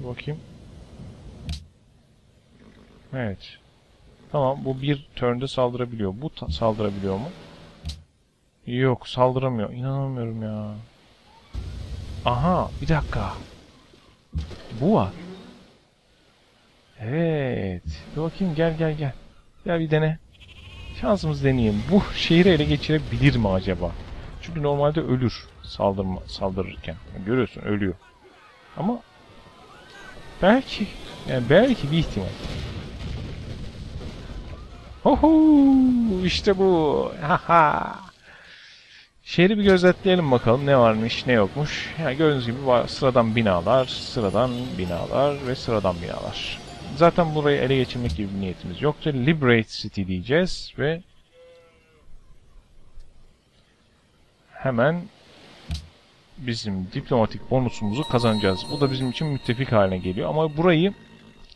Bir bakayım. Evet. Tamam bu bir turn'de saldırabiliyor. Bu saldırabiliyor mu? Yok saldıramıyor. İnanamıyorum ya. Aha bir dakika. Bu var. Evet. Bir bakayım gel gel gel. Gel bir dene. Şansımız deneyelim. Bu şehri ele geçirebilir mi acaba? Çünkü normalde ölür saldırma, saldırırken. Görüyorsun ölüyor. Ama belki yani belki bir ihtimal. Oho işte bu. Haha. Şehri bir gözetleyelim bakalım ne varmış ne yokmuş. Yani gördüğünüz gibi sıradan binalar, sıradan binalar ve sıradan binalar. Zaten burayı ele geçirmek gibi bir niyetimiz yoktu. Liberate City diyeceğiz ve hemen bizim diplomatik bonusumuzu kazanacağız. Bu da bizim için müttefik haline geliyor. Ama burayı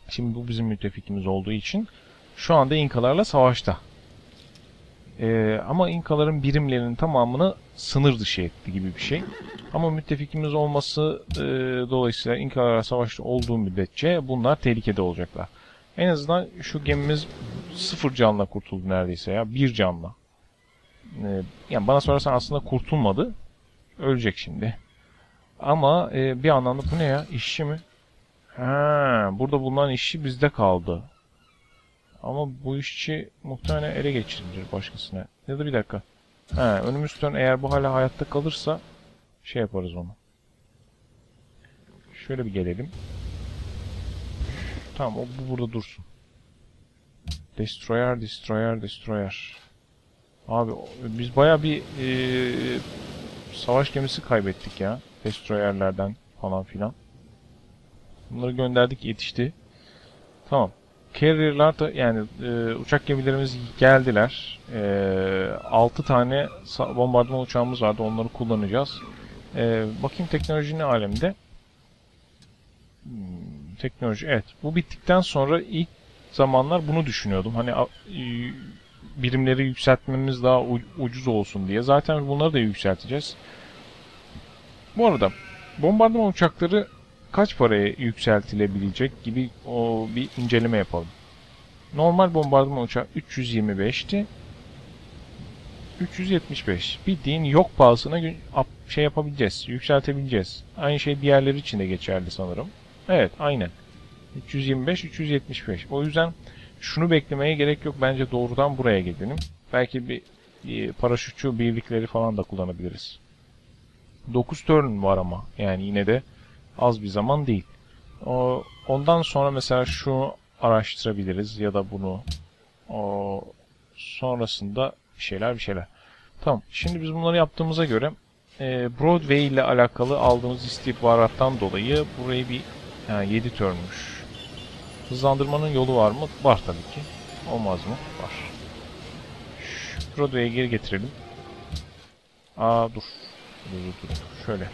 şimdi bu bizim müttefikimiz olduğu için şu anda İnkalarla savaşta. Ee, ama İnkaların birimlerinin tamamını sınır dışı etti gibi bir şey. Ama müttefikimiz olması e, dolayısıyla İnkalarla savaşta olduğu müddetçe bunlar tehlikede olacaklar. En azından şu gemimiz sıfır canla kurtuldu neredeyse ya. Bir canla. Ee, yani bana sorarsan aslında kurtulmadı. Ölecek şimdi. Ama e, bir anlamda bu ne ya? İşçi mi? Ha, burada bulunan işçi bizde kaldı. Ama bu işçi muhtemelen ele geçirilir başkasına. Ya da bir dakika. Ha, önümüz turn eğer bu hala hayatta kalırsa şey yaparız onu. Şöyle bir gelelim. Tamam o bu burada dursun. Destroyer, Destroyer, Destroyer. Abi biz baya bir e, savaş gemisi kaybettik ya. Destroyerlerden falan filan. Bunları gönderdik yetişti. Tamam. Carrier'lar da yani e, uçak gemilerimiz geldiler. E, 6 tane bombardıman uçağımız vardı. Onları kullanacağız. E, bakayım teknoloji ne alemde? Hmm, teknoloji evet. Bu bittikten sonra ilk zamanlar bunu düşünüyordum. Hani birimleri yükseltmemiz daha ucuz olsun diye. Zaten bunları da yükselteceğiz. Bu arada bombardıman uçakları kaç paraya yükseltilebilecek gibi o bir inceleme yapalım. Normal bombardıman uçağı 325'ti. 375. Bildiğin yok pahasına şey yapabileceğiz, yükseltebileceğiz. Aynı şey diğerleri için de geçerli sanırım. Evet, aynen. 325, 375. O yüzden şunu beklemeye gerek yok. Bence doğrudan buraya gidelim. Belki bir, paraşütçü birlikleri falan da kullanabiliriz. 9 turn var ama. Yani yine de az bir zaman değil. Ondan sonra mesela şu araştırabiliriz ya da bunu. Sonrasında bir şeyler bir şeyler. Tamam. Şimdi biz bunları yaptığımıza göre e, Broadway ile alakalı aldığımız istihbarattan dolayı burayı bir yani 7 turnmuş. Hızlandırmanın yolu var mı? Var tabii ki. Olmaz mı? Var. Şu Broadway'e geri getirelim. Aa dur. Dur dur dur. Şöyle.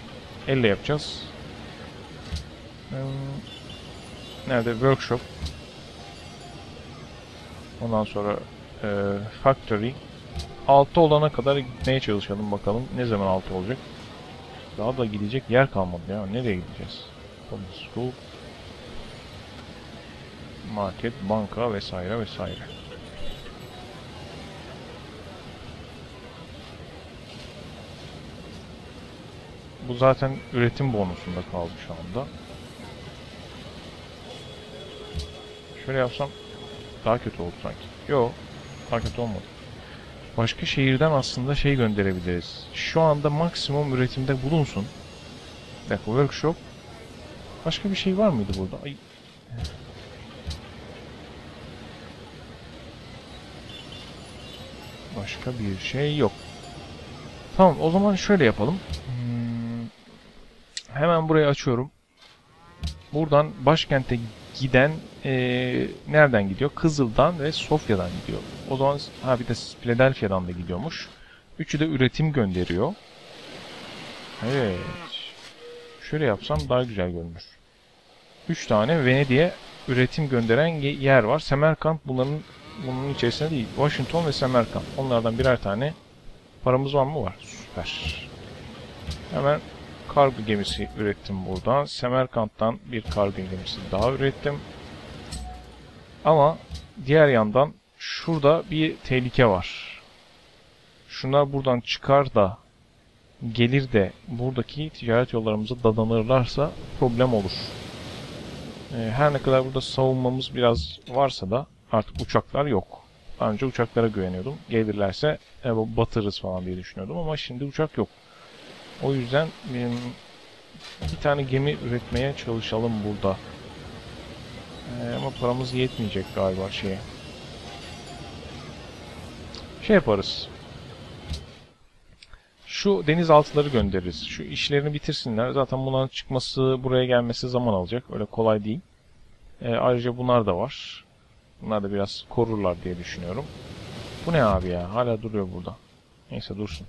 Elle yapacağız. Hmm, Nerede? Workshop. Ondan sonra e, Factory. 6 olana kadar gitmeye çalışalım bakalım. Ne zaman 6 olacak? Daha da gidecek yer kalmadı ya. Nereye gideceğiz? School. Market, banka vesaire vesaire. Bu zaten üretim bonusunda kaldı şu anda. Şöyle yapsam daha kötü oldu sanki. Yo, daha kötü olmadı. Başka şehirden aslında şey gönderebiliriz. Şu anda maksimum üretimde bulunsun. Bir dakika, workshop. Başka bir şey var mıydı burada? Ay. Başka bir şey yok. Tamam o zaman şöyle yapalım. Hmm, hemen burayı açıyorum. Buradan başkente giden eee, nereden gidiyor? Kızıl'dan ve Sofya'dan gidiyor. O zaman ha bir de Philadelphia'dan da gidiyormuş. Üçü de üretim gönderiyor. Evet. Şöyle yapsam daha güzel görünür. Üç tane Venedik'e üretim gönderen ye- yer var. Semerkant bunların bunun içerisinde değil. Washington ve Semerkant. Onlardan birer tane paramız var mı? Var. Süper. Hemen kargo gemisi ürettim burada. Semerkant'tan bir kargo gemisi daha ürettim. Ama diğer yandan şurada bir tehlike var. Şunlar buradan çıkar da gelir de buradaki ticaret yollarımıza dadanırlarsa problem olur. Ee, her ne kadar burada savunmamız biraz varsa da artık uçaklar yok. Önce uçaklara güveniyordum. Gelirlerse e, batırırız falan diye düşünüyordum ama şimdi uçak yok. O yüzden bir tane gemi üretmeye çalışalım burada. Ee, ama paramız yetmeyecek galiba şeye. Şey yaparız. Şu denizaltıları göndeririz. Şu işlerini bitirsinler. Zaten bunların çıkması, buraya gelmesi zaman alacak. Öyle kolay değil. Ee, ayrıca bunlar da var. Bunlar da biraz korurlar diye düşünüyorum. Bu ne abi ya? Hala duruyor burada. Neyse dursun.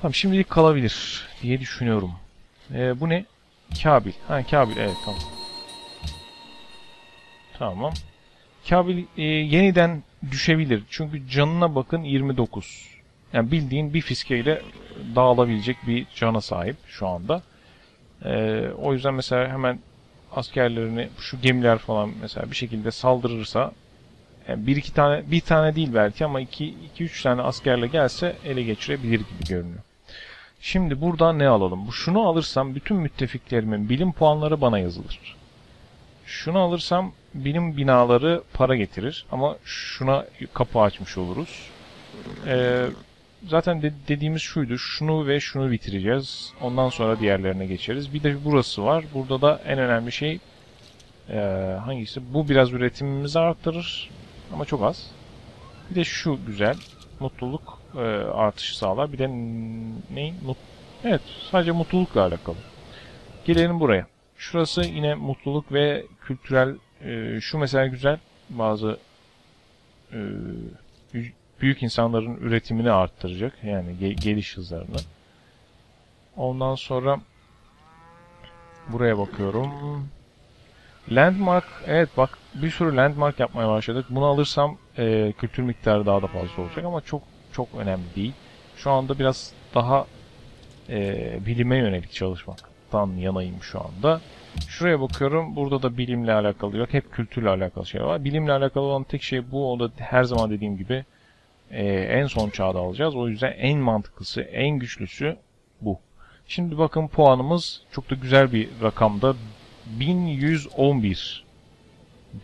Tamam şimdilik kalabilir diye düşünüyorum. Ee, bu ne? Kabil. Ha Kabil evet tamam. Tamam. Kabil e, yeniden düşebilir. Çünkü canına bakın 29. Yani bildiğin bir fiskeyle dağılabilecek bir cana sahip şu anda. Ee, o yüzden mesela hemen askerlerini şu gemiler falan mesela bir şekilde saldırırsa yani bir iki tane bir tane değil belki ama iki iki üç tane askerle gelse ele geçirebilir gibi görünüyor. Şimdi burada ne alalım? Şunu alırsam bütün müttefiklerimin bilim puanları bana yazılır. Şunu alırsam bilim binaları para getirir ama şuna kapı açmış oluruz. Ee, zaten de dediğimiz şuydu. Şunu ve şunu bitireceğiz. Ondan sonra diğerlerine geçeriz. Bir de burası var. Burada da en önemli şey e, hangisi? Bu biraz üretimimizi arttırır. Ama çok az. Bir de şu güzel. Mutluluk e, artışı sağlar. Bir de neyin? Mut evet sadece mutlulukla alakalı. Gelelim buraya. Şurası yine mutluluk ve kültürel e, şu mesela güzel. Bazı e, büyük insanların üretimini arttıracak. Yani ge geliş hızlarını. Ondan sonra buraya bakıyorum. Landmark, evet bak bir sürü landmark yapmaya başladık. Bunu alırsam e, kültür miktarı daha da fazla olacak ama çok çok önemli değil. Şu anda biraz daha e, bilime yönelik çalışmaktan yanayım şu anda. Şuraya bakıyorum. Burada da bilimle alakalı yok. Hep kültürle alakalı şey var. Bilimle alakalı olan tek şey bu. O da her zaman dediğim gibi e, en son çağda alacağız. O yüzden en mantıklısı, en güçlüsü bu. Şimdi bakın puanımız çok da güzel bir rakamda. 1111.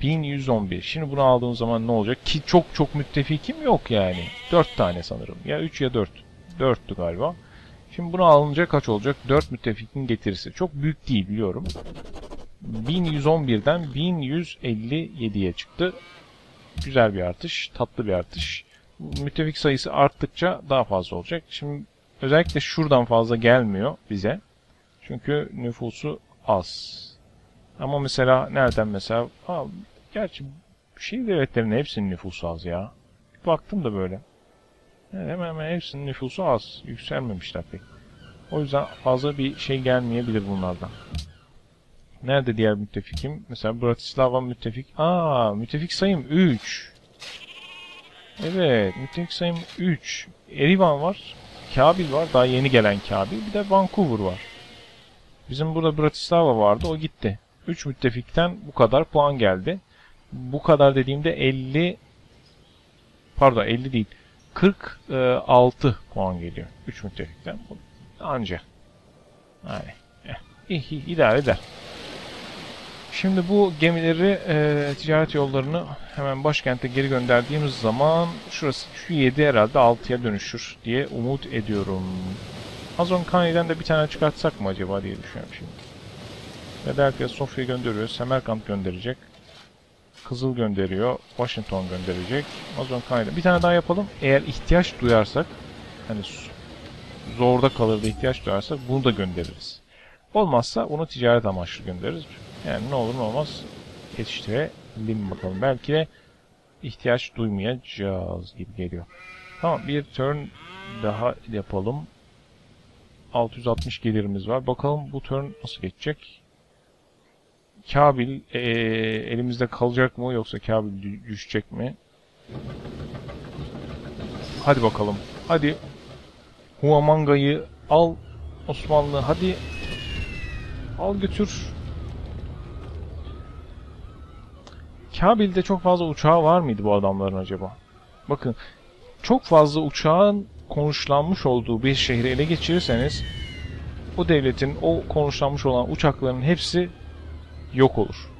1111. Şimdi bunu aldığım zaman ne olacak? Ki çok çok müttefikim yok yani. 4 tane sanırım. Ya 3 ya 4. 4'tü galiba. Şimdi bunu alınca kaç olacak? 4 müttefikin getirisi. Çok büyük değil biliyorum. 1111'den 1157'ye çıktı. Güzel bir artış. Tatlı bir artış. Müttefik sayısı arttıkça daha fazla olacak. Şimdi özellikle şuradan fazla gelmiyor bize. Çünkü nüfusu az. Ama mesela nereden mesela? Aa, gerçi şehir devletlerinin hepsinin nüfusu az ya. Baktım da böyle. Yani hemen hemen hepsinin nüfusu az. Yükselmemişler pek. O yüzden fazla bir şey gelmeyebilir bunlardan. Nerede diğer müttefikim? Mesela Bratislava müttefik. Aa, müttefik sayım 3. Evet, müttefik sayım 3. Erivan var. Kabil var. Daha yeni gelen Kabil. Bir de Vancouver var. Bizim burada Bratislava vardı. O gitti. 3 müttefikten bu kadar puan geldi. Bu kadar dediğimde 50 pardon 50 değil. 46 puan geliyor. 3 müttefikten. Anca. Yani eh, idare eder. Şimdi bu gemileri e, ticaret yollarını hemen başkente geri gönderdiğimiz zaman şurası şu 7 herhalde 6'ya dönüşür diye umut ediyorum. Azon Kani'den de bir tane çıkartsak mı acaba diye düşünüyorum şimdi. Philadelphia Sofya gönderiyor. Semerkant gönderecek. Kızıl gönderiyor. Washington gönderecek. Amazon Kani'den. Bir tane daha yapalım. Eğer ihtiyaç duyarsak hani zorda kalır da ihtiyaç duyarsak bunu da göndeririz. Olmazsa onu ticaret amaçlı göndeririz. Yani ne olur ne olmaz yetiştirelim bakalım. Belki de ihtiyaç duymayacağız gibi geliyor. Tamam bir turn daha yapalım. 660 gelirimiz var. Bakalım bu turn nasıl geçecek? Kabil e, elimizde kalacak mı yoksa Kabil düşecek mi? Hadi bakalım. Hadi. Huamanga'yı al Osmanlı hadi al götür. Kabil'de çok fazla uçağı var mıydı bu adamların acaba? Bakın çok fazla uçağın konuşlanmış olduğu bir şehri ele geçirirseniz o devletin o konuşlanmış olan uçakların hepsi yok olur.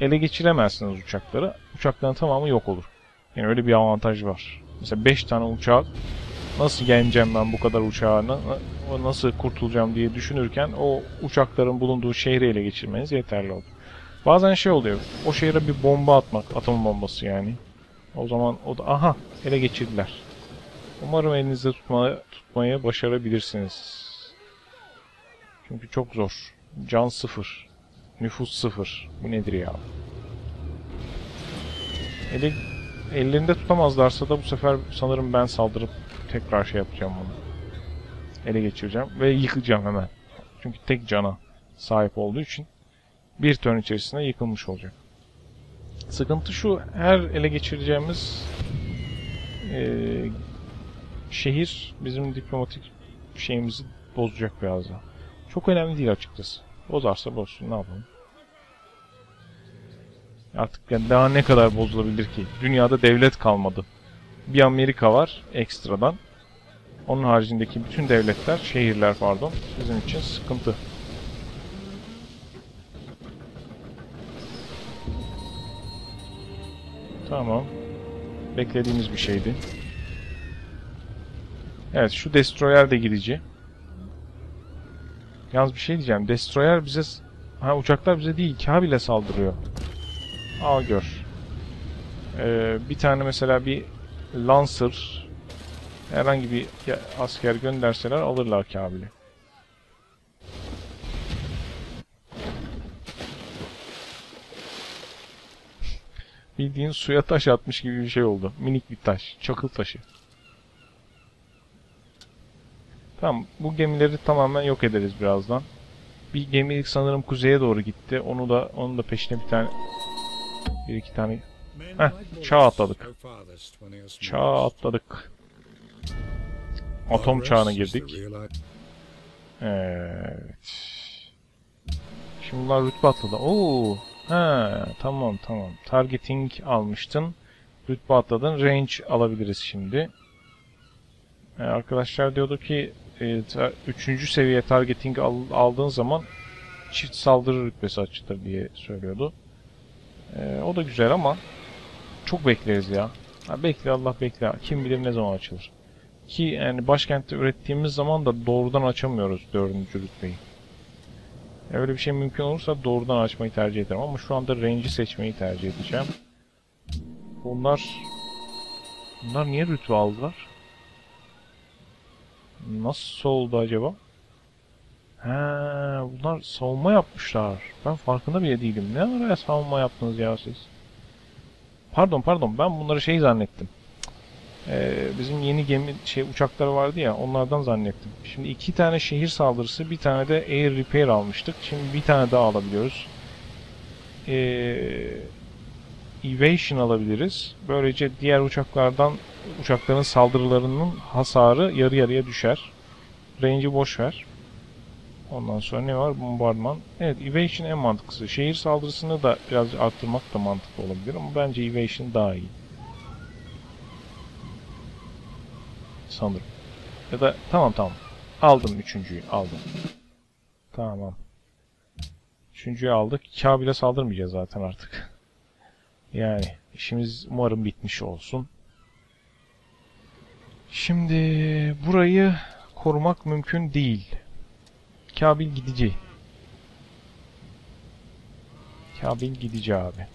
Ele geçiremezsiniz uçakları. Uçakların tamamı yok olur. Yani öyle bir avantaj var. Mesela 5 tane uçak nasıl yeneceğim ben bu kadar uçağını, nasıl kurtulacağım diye düşünürken o uçakların bulunduğu şehri ele geçirmeniz yeterli olur. Bazen şey oluyor, o şehre bir bomba atmak, atom bombası yani. O zaman o da aha ele geçirdiler. Umarım elinizde tutma, tutmayı başarabilirsiniz. Çünkü çok zor. Can sıfır. Nüfus sıfır. Bu nedir ya? Eli, ellerinde tutamazlarsa da bu sefer sanırım ben saldırıp tekrar şey yapacağım bunu. Ele geçireceğim ve yıkacağım hemen. Çünkü tek cana sahip olduğu için bir turn içerisinde yıkılmış olacak. Sıkıntı şu, her ele geçireceğimiz e, şehir bizim diplomatik şeyimizi bozacak biraz daha. Çok önemli değil açıkçası. Bozarsa bozsun ne yapalım. Artık yani daha ne kadar bozulabilir ki? Dünyada devlet kalmadı. Bir Amerika var ekstradan. Onun haricindeki bütün devletler, şehirler pardon, bizim için sıkıntı. Tamam. Beklediğimiz bir şeydi. Evet şu Destroyer de gidici. Yalnız bir şey diyeceğim. Destroyer bize... Ha uçaklar bize değil. Kabil'e saldırıyor. Al gör. Ee, bir tane mesela bir Lancer herhangi bir asker gönderseler alırlar Kabil'i. Bildiğin suya taş atmış gibi bir şey oldu. Minik bir taş. Çakıl taşı. Tamam. Bu gemileri tamamen yok ederiz birazdan. Bir gemi sanırım kuzeye doğru gitti. Onu da onun da peşine bir tane bir iki tane Heh, çağ atladık. Çağ atladık. Atom çağına girdik. Evet. Şimdi bunlar rütbe atladı. Oo, ha, tamam tamam. Targeting almıştın. Rütbe atladın. Range alabiliriz şimdi. Ee, arkadaşlar diyordu ki e, ta, üçüncü seviye targeting al, aldığın zaman çift saldırı rütbesi açılır diye söylüyordu. Ee, o da güzel ama çok bekleriz ya. Ha, bekle Allah bekle. Kim bilir ne zaman açılır. Ki yani başkentte ürettiğimiz zaman da doğrudan açamıyoruz dördüncü rütbeyi. Öyle bir şey mümkün olursa doğrudan açmayı tercih ederim ama şu anda range'i seçmeyi tercih edeceğim. Bunlar bunlar niye rütbe aldılar? Nasıl oldu acaba? He, bunlar savunma yapmışlar. Ben farkında bile değilim. Ne araya savunma yaptınız ya siz? Pardon pardon ben bunları şey zannettim. Ee, bizim yeni gemi şey uçakları vardı ya onlardan zannettim. Şimdi iki tane şehir saldırısı bir tane de air repair almıştık. Şimdi bir tane daha alabiliyoruz. Ee, evasion alabiliriz. Böylece diğer uçaklardan uçakların saldırılarının hasarı yarı yarıya düşer. Range'i boş ver. Ondan sonra ne var? Bombardıman. Evet, Evasion en mantıklısı. Şehir saldırısını da biraz arttırmak da mantıklı olabilir ama bence Evasion daha iyi. Sanırım. Ya da tamam tamam. Aldım üçüncüyü. Aldım. Tamam. Üçüncüyü aldık. Kabil'e saldırmayacağız zaten artık. Yani işimiz umarım bitmiş olsun. Şimdi burayı korumak mümkün değil. Kabil gidici. Kabil gidici abi.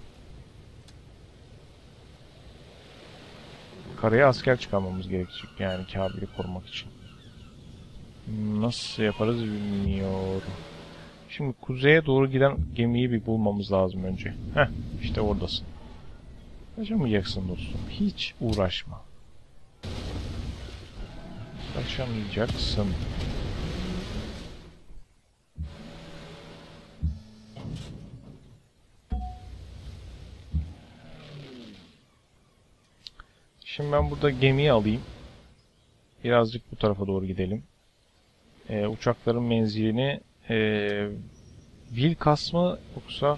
Karaya asker çıkarmamız gerekecek yani Kabil'i korumak için. Nasıl yaparız bilmiyorum. Şimdi kuzeye doğru giden gemiyi bir bulmamız lazım önce. Heh, işte oradasın. Kaçamayacaksın dostum. Hiç uğraşma. Kaçamayacaksın. Ben burada gemiyi alayım. Birazcık bu tarafa doğru gidelim. e, uçakların menzilini e, Vilkas mı yoksa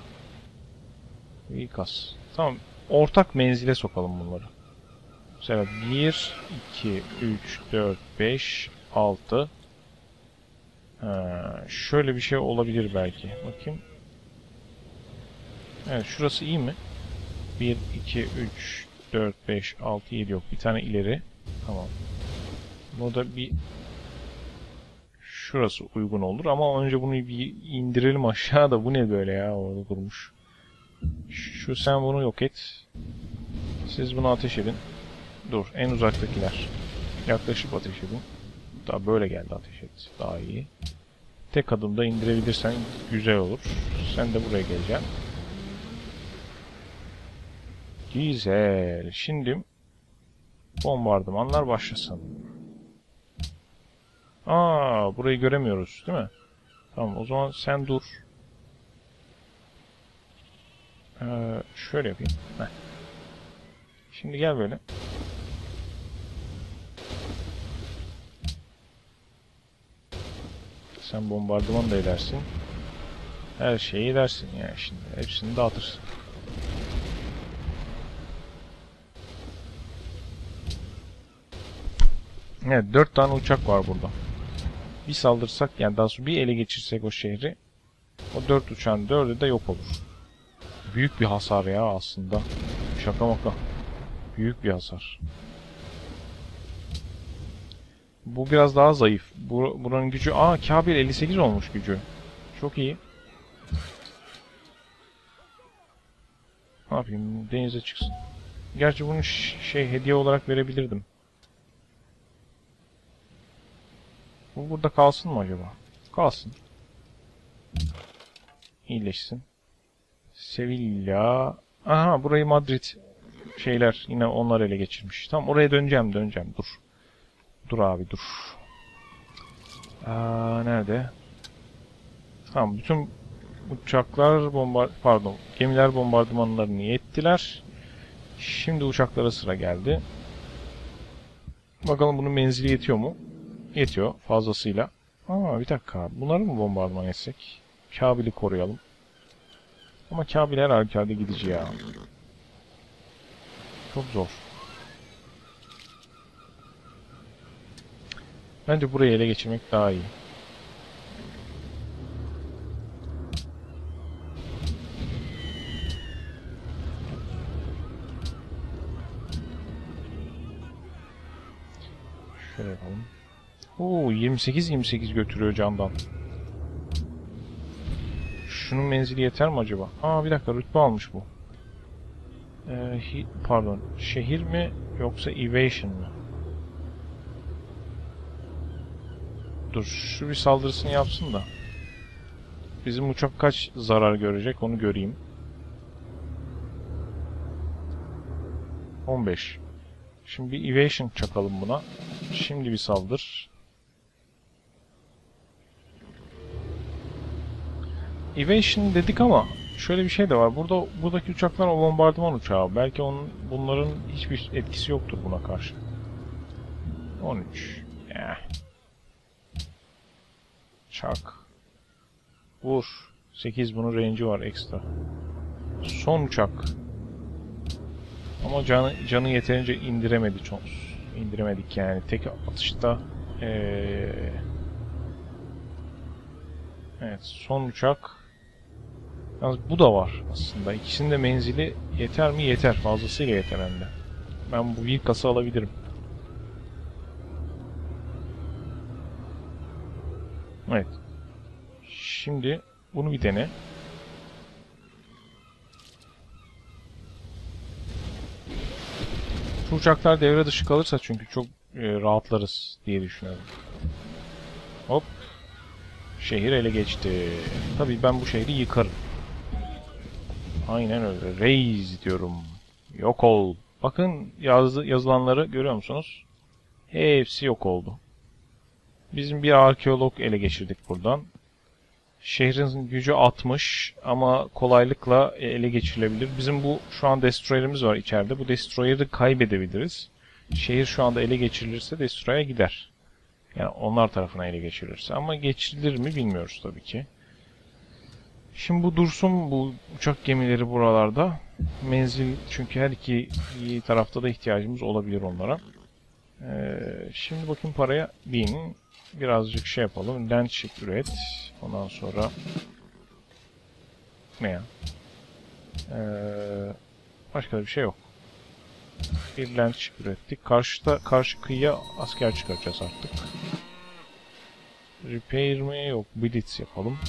Vilkas. Tamam. Ortak menzile sokalım bunları. Mesela 1, 2, 3, 4, 5, 6. Ha, şöyle bir şey olabilir belki. Bakayım. Evet şurası iyi mi? 1, 2, 3, 4, 5, 6, 7 yok. Bir tane ileri. Tamam. Burada bir şurası uygun olur ama önce bunu bir indirelim aşağıda. Bu ne böyle ya orada durmuş. Şu sen bunu yok et. Siz bunu ateş edin. Dur en uzaktakiler. Yaklaşıp ateş edin. Daha böyle geldi ateş et. Daha iyi. Tek adımda indirebilirsen güzel olur. Sen de buraya geleceksin. Güzel. Şimdi bombardımanlar başlasın. Aa, burayı göremiyoruz, değil mi? Tamam, o zaman sen dur. Ee, şöyle yapayım. Heh. Şimdi gel böyle. Sen bombardıman da edersin. Her şeyi edersin yani şimdi. Hepsini dağıtırsın. Evet, dört tane uçak var burada. Bir saldırsak, yani daha sonra bir ele geçirsek o şehri, o dört uçağın dördü de yok olur. Büyük bir hasar ya aslında. Şaka maka. Büyük bir hasar. Bu biraz daha zayıf. Bu, buranın gücü... Aa Kabil 58 olmuş gücü. Çok iyi. Ne yapayım? Denize çıksın. Gerçi bunu şey hediye olarak verebilirdim. Bu burada kalsın mı acaba? Kalsın. İyileşsin. Sevilla. Aha burayı Madrid şeyler yine onlar ele geçirmiş. Tamam oraya döneceğim döneceğim dur. Dur abi dur. Aa, nerede? Tamam bütün uçaklar bombar pardon gemiler bombardımanlarını yettiler. Şimdi uçaklara sıra geldi. Bakalım bunun menzili yetiyor mu? Yetiyor fazlasıyla. Aa bir dakika. Bunları mı bombardıman etsek? Kabil'i koruyalım. Ama Kabil her halükarda gidici ya. Çok zor. Bence burayı ele geçirmek daha iyi. Oo 28-28 götürüyor candan. Şunun menzili yeter mi acaba? Aa bir dakika rütbe almış bu. Ee, pardon. Şehir mi yoksa evasion mı? Dur şu bir saldırısını yapsın da. Bizim uçak kaç zarar görecek onu göreyim. 15. Şimdi bir evasion çakalım buna. Şimdi bir saldır. Evasion dedik ama şöyle bir şey de var. Burada buradaki uçaklar o bombardıman uçağı. Belki onun bunların hiçbir etkisi yoktur buna karşı. 13. Eh. Çak. Vur. 8 bunun range'i var ekstra. Son uçak. Ama canı canı yeterince indiremedi çok. İndiremedik yani. Tek atışta ee... Evet, son uçak. Yalnız bu da var aslında. İkisinin de menzili yeter mi? Yeter. Fazlasıyla yeter hem de. Ben bu bir kasa alabilirim. Evet. Şimdi bunu bir dene. Şu uçaklar devre dışı kalırsa çünkü çok e, rahatlarız diye düşünüyorum. Hop. Şehir ele geçti. Tabii ben bu şehri yıkarım. Aynen öyle. Reis diyorum. Yok ol. Bakın yazdı, yazılanları görüyor musunuz? Hepsi yok oldu. Bizim bir arkeolog ele geçirdik buradan. Şehrin gücü 60 ama kolaylıkla ele geçirilebilir. Bizim bu şu an destroyer'imiz var içeride. Bu destroyer'ı kaybedebiliriz. Şehir şu anda ele geçirilirse destroyer'a gider. Yani onlar tarafına ele geçirilirse. Ama geçirilir mi bilmiyoruz tabii ki. Şimdi bu dursun bu uçak gemileri buralarda. Menzil çünkü her iki tarafta da ihtiyacımız olabilir onlara. Ee, şimdi bakın paraya bin. Birazcık şey yapalım. Landship üret. Ondan sonra ne ya? Ee, başka da bir şey yok. Bir landship ürettik. Karşıda karşı kıyıya asker çıkaracağız artık. Repair mi? Yok. Blitz yapalım.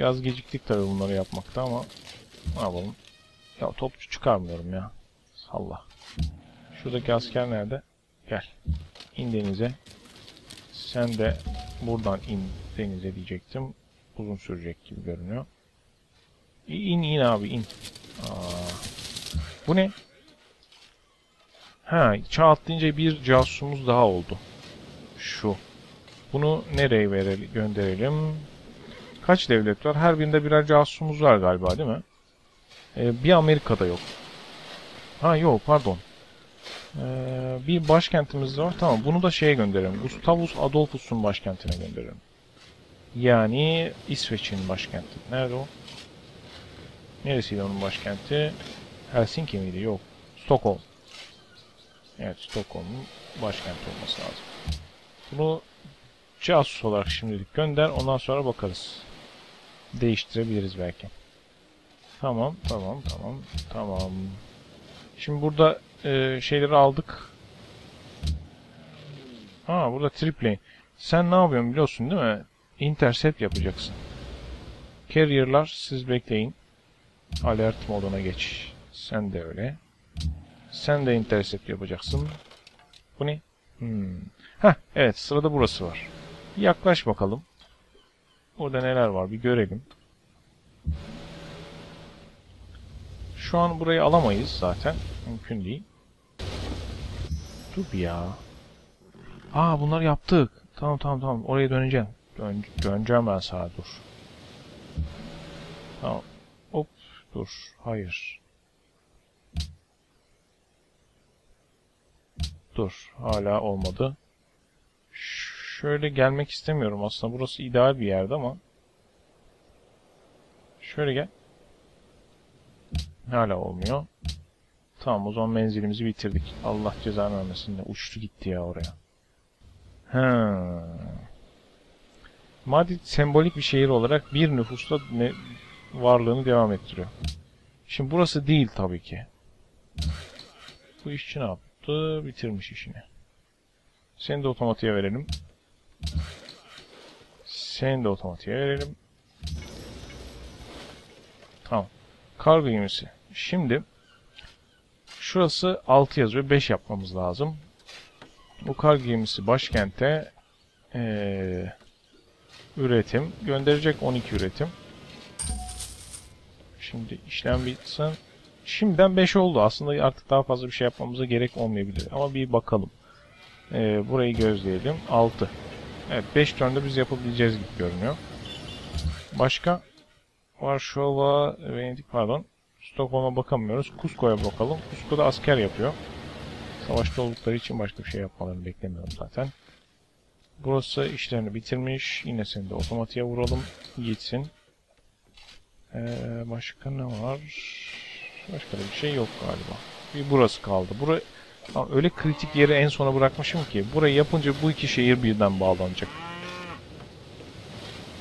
Biraz geciktik tabii bunları yapmakta ama ne yapalım? Ya topçu çıkarmıyorum ya. Allah. Şuradaki asker nerede? Gel. İn denize. Sen de buradan in denize diyecektim. Uzun sürecek gibi görünüyor. İn in abi in. Aa. Bu ne? Ha, çağ atlayınca bir casusumuz daha oldu. Şu. Bunu nereye verelim, gönderelim? Kaç devlet var? Her birinde birer casusumuz var galiba değil mi? Ee, bir Amerika'da yok. Ha yok pardon. Ee, bir başkentimiz var. Tamam bunu da şeye gönderelim. Gustavus Adolphus'un başkentine gönderelim. Yani İsveç'in başkenti. Nerede o? Neresiydi onun başkenti? Helsinki miydi? Yok. Stockholm. Evet Stockholm'un başkenti olması lazım. Bunu casus olarak şimdilik gönder. Ondan sonra bakarız. Değiştirebiliriz belki. Tamam, tamam, tamam, tamam. Şimdi burada e, şeyleri aldık. Ha burada triple. Sen ne yapıyorsun biliyorsun değil mi? Intercept yapacaksın. Carrier'lar siz bekleyin. Alert moduna geç. Sen de öyle. Sen de intercept yapacaksın. Bu ne? Hmm. Heh, evet sırada burası var. Yaklaş bakalım. Orada neler var bir görelim. Şu an burayı alamayız zaten. Mümkün değil. Dur ya. Aa bunları yaptık. Tamam tamam tamam. Oraya döneceğim. Dön döneceğim ben sana dur. Tamam. Hop dur. Hayır. Dur. Hala olmadı. Şöyle gelmek istemiyorum aslında. Burası ideal bir yerde ama. Şöyle gel. Hala olmuyor. Tamam o zaman menzilimizi bitirdik. Allah cezanı vermesin de uçtu gitti ya oraya. Ha. Madrid sembolik bir şehir olarak bir nüfusla ne, varlığını devam ettiriyor. Şimdi burası değil tabii ki. Bu işçi ne yaptı? Bitirmiş işini. Seni de otomatiğe verelim. Seni de otomatiğe verelim. Tamam. Kargo gemisi. Şimdi şurası 6 yazıyor. 5 yapmamız lazım. Bu kargo gemisi başkente ee, üretim. Gönderecek 12 üretim. Şimdi işlem bitsin. Şimdiden 5 oldu. Aslında artık daha fazla bir şey yapmamıza gerek olmayabilir. Ama bir bakalım. Ee, burayı gözleyelim. 6. Evet 5 turnda biz yapabileceğiz gibi görünüyor. Başka? Varşova, Venedik pardon. Stockholm'a bakamıyoruz. Cusco'ya bakalım. Cusco'da asker yapıyor. Savaşta oldukları için başka bir şey yapmalarını beklemiyorum zaten. Burası işlerini bitirmiş. Yine seni de otomatiğe vuralım. Gitsin. Ee, başka ne var? Başka da bir şey yok galiba. Bir burası kaldı. Bura öyle kritik yeri en sona bırakmışım ki. Burayı yapınca bu iki şehir birden bağlanacak.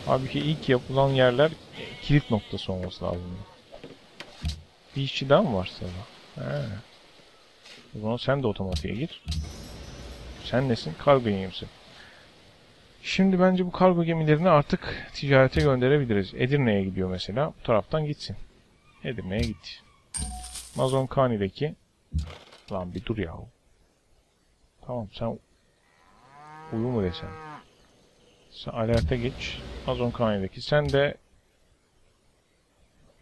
Halbuki ilk yapılan yerler kilit noktası olması lazım. Bir işçi daha mı var sırada? He. O zaman sen de otomatiğe gir. Sen nesin? Kargo gemisi. Şimdi bence bu kargo gemilerini artık ticarete gönderebiliriz. Edirne'ye gidiyor mesela. Bu taraftan gitsin. Edirne'ye gitti. Mazon Kani'deki Lan bir dur yahu. Tamam sen uyu mu desem? Sen alerte geç. Amazon Kani'deki. Sen de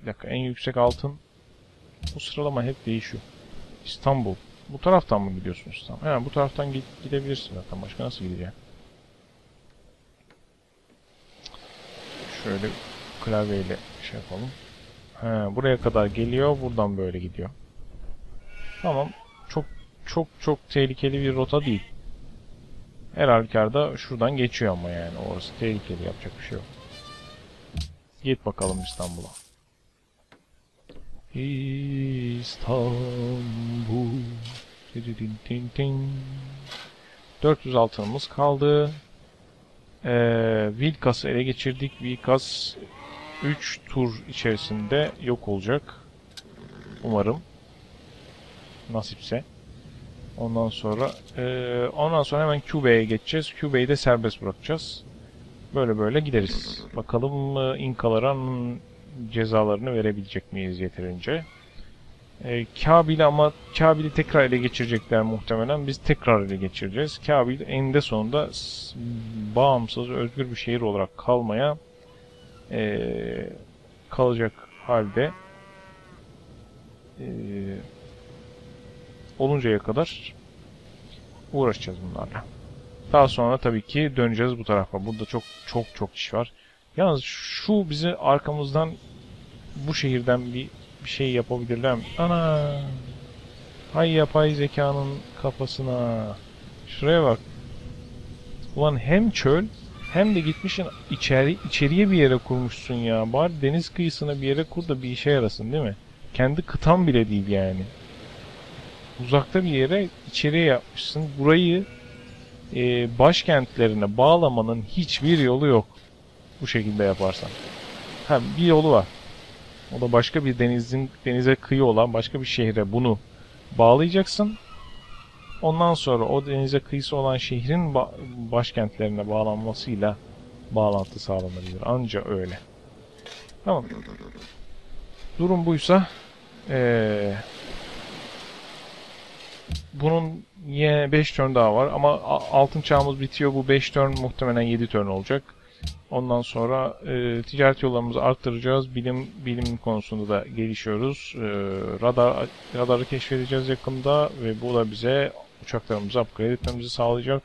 bir dakika en yüksek altın bu sıralama hep değişiyor. İstanbul. Bu taraftan mı gidiyorsun İstanbul? He, bu taraftan gidebilirsin zaten. Başka nasıl gideceksin? Şöyle klavyeyle şey yapalım. He, buraya kadar geliyor. Buradan böyle gidiyor. Tamam. Çok çok çok tehlikeli bir rota değil. Her halükarda şuradan geçiyor ama yani orası tehlikeli yapacak bir şey yok. Git bakalım İstanbul'a. İstanbul. Din din din. 400 altınımız kaldı. Ee, Vilkas'ı ele geçirdik. Vilkas 3 tur içerisinde yok olacak. Umarım. Nasipse. Ondan sonra eee, ondan sonra hemen Kübe'ye geçeceğiz. Kübe'yi de serbest bırakacağız. Böyle böyle gideriz. Bakalım e, İnkalara cezalarını verebilecek miyiz yeterince. E, Kabil'i ama Kabil'i tekrar ele geçirecekler muhtemelen. Biz tekrar ele geçireceğiz. Kabil eninde sonunda bağımsız, özgür bir şehir olarak kalmaya e, kalacak halde e, oluncaya kadar uğraşacağız bunlarla. Daha sonra tabii ki döneceğiz bu tarafa. Burada çok çok çok iş var. Yalnız şu bizi arkamızdan bu şehirden bir, bir şey yapabilirler mi? Ana! Hay yapay zekanın kafasına. Şuraya bak. Ulan hem çöl hem de gitmişsin içeri, içeriye bir yere kurmuşsun ya. Bari deniz kıyısına bir yere kur da bir işe yarasın değil mi? Kendi kıtam bile değil yani uzakta bir yere içeriye yapmışsın. Burayı e, başkentlerine bağlamanın hiçbir yolu yok. Bu şekilde yaparsan. Ha bir yolu var. O da başka bir denizin denize kıyı olan başka bir şehre bunu bağlayacaksın. Ondan sonra o denize kıyısı olan şehrin ba- başkentlerine bağlanmasıyla bağlantı sağlanabilir. Anca öyle. Tamam. Durum buysa eee bunun yine 5 turn daha var ama altın çağımız bitiyor. Bu 5 turn muhtemelen 7 turn olacak. Ondan sonra e, ticaret yollarımızı arttıracağız. Bilim bilim konusunda da gelişiyoruz. E, radar radarı keşfedeceğiz yakında ve bu da bize uçaklarımızı upgrade etmemizi sağlayacak.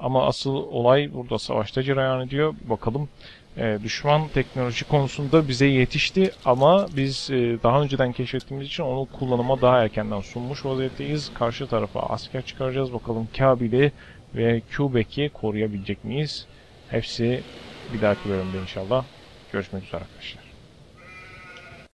Ama asıl olay burada savaşta cereyan ediyor. Bakalım e, düşman teknoloji konusunda bize yetişti ama biz e, daha önceden keşfettiğimiz için onu kullanıma daha erkenden sunmuş vaziyetteyiz. Karşı tarafa asker çıkaracağız. Bakalım Kabil'i ve Quebec'i koruyabilecek miyiz? Hepsi bir dahaki bölümde inşallah. Görüşmek üzere arkadaşlar.